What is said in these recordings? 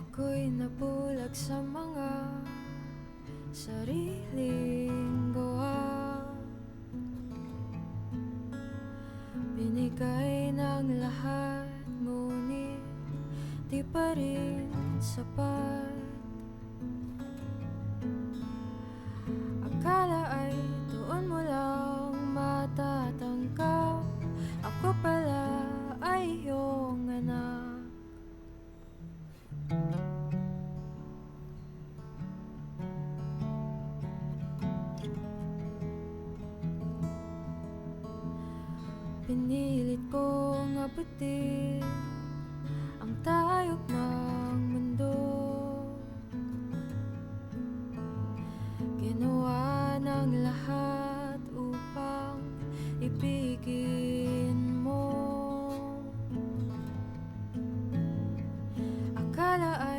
Ako'y nabulag sa mga sariling gawa. Binigay ng lahat ngunit di pa rin sapat. Pinilit kong apatin Ang tayog ng mundo. Ginawa ng lahat upang ibigin mo. Akala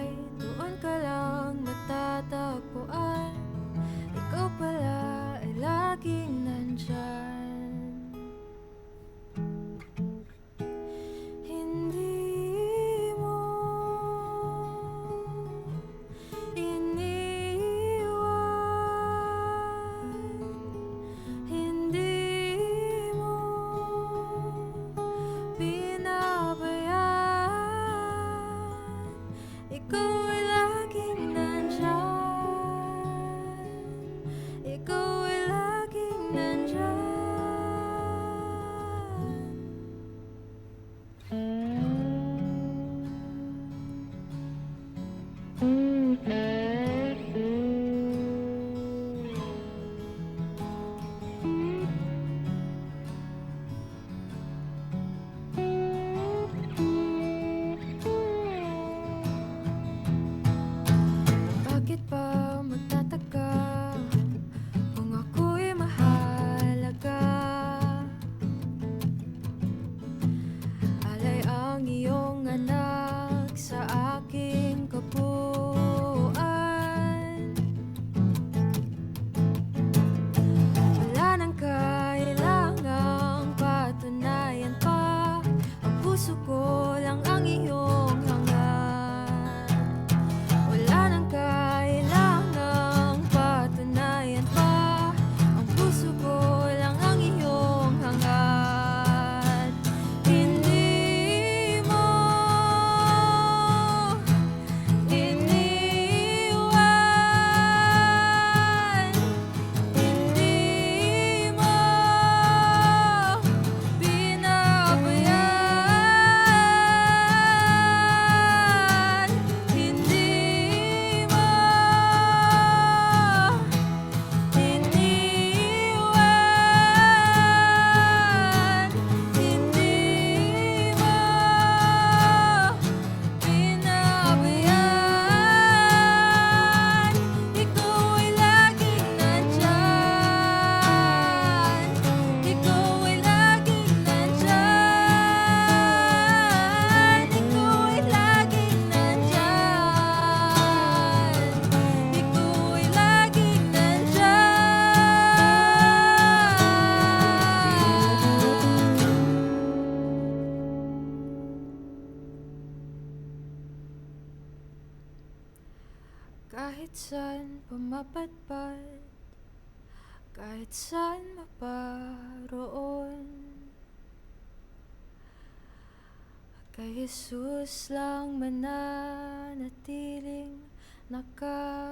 Kahit saan pumapadpad Kahit saan maparoon. Kay Jesus lang mananatiling nakatuon.